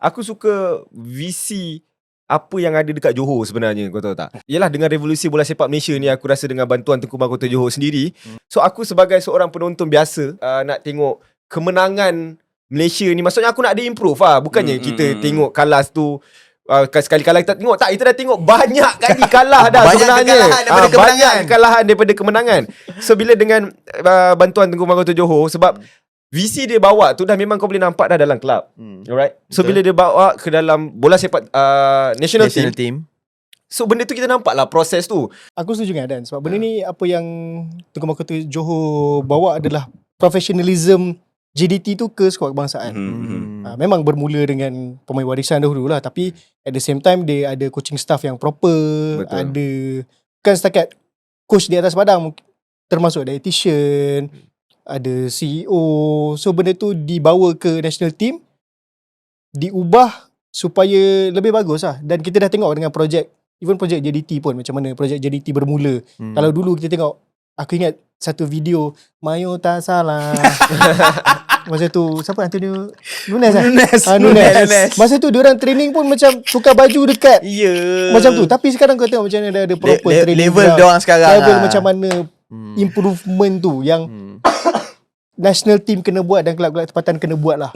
Aku suka visi apa yang ada dekat Johor sebenarnya kau tahu tak? Yalah dengan revolusi bola sepak Malaysia ni aku rasa dengan bantuan Tengku Mahkota Johor sendiri. So aku sebagai seorang penonton biasa uh, nak tengok kemenangan Malaysia ni maksudnya aku nak ada improve lah. Bukannya Hmm, kita hmm, hmm. tengok kalas tu Uh, sekali kalah kita tengok tak kita dah tengok banyak kali kalah dah Banyak sebenarnya kekalahan daripada Ah, kemenangan. banyak kekalahan daripada kemenangan so bila dengan uh, bantuan Tengku Mahkota Johor sebab visi dia bawa tu dah memang kau boleh nampak dah dalam kelab Hmm. alright Betul. so bila dia bawa ke dalam bola sepak uh, national, National team team. so benda tu kita nampak lah proses tu Aku setuju dengan Dan sebab benda ni apa yang Tengku Mahkota Johor bawa adalah professionalism JDT tu ke skuad kebangsaan. Hmm. Ha, memang bermula dengan pemain warisan dahulu lah tapi at the same time dia ada coaching staff yang proper, Betul. ada bukan setakat coach di atas padang termasuk dietitian, ada CEO. So benda tu dibawa ke national team diubah supaya lebih bagus lah dan kita dah tengok dengan projek even projek JDT pun macam mana projek JDT bermula. Hmm. Kalau dulu kita tengok aku ingat satu video Mayo tak salah. Masa tu siapa Antonio Nunes ah? Nunes. Ah, Nunes. Masa tu diorang training pun macam tukar baju dekat Ya. macam tu. Tapi sekarang kau tengok macam mana dah ada Le- proper le- training level ground. dia orang sekarang. level ah. macam mana Hmm. improvement tu yang Hmm. National team kena buat dan kelab-kelab tempatan kena buat lah.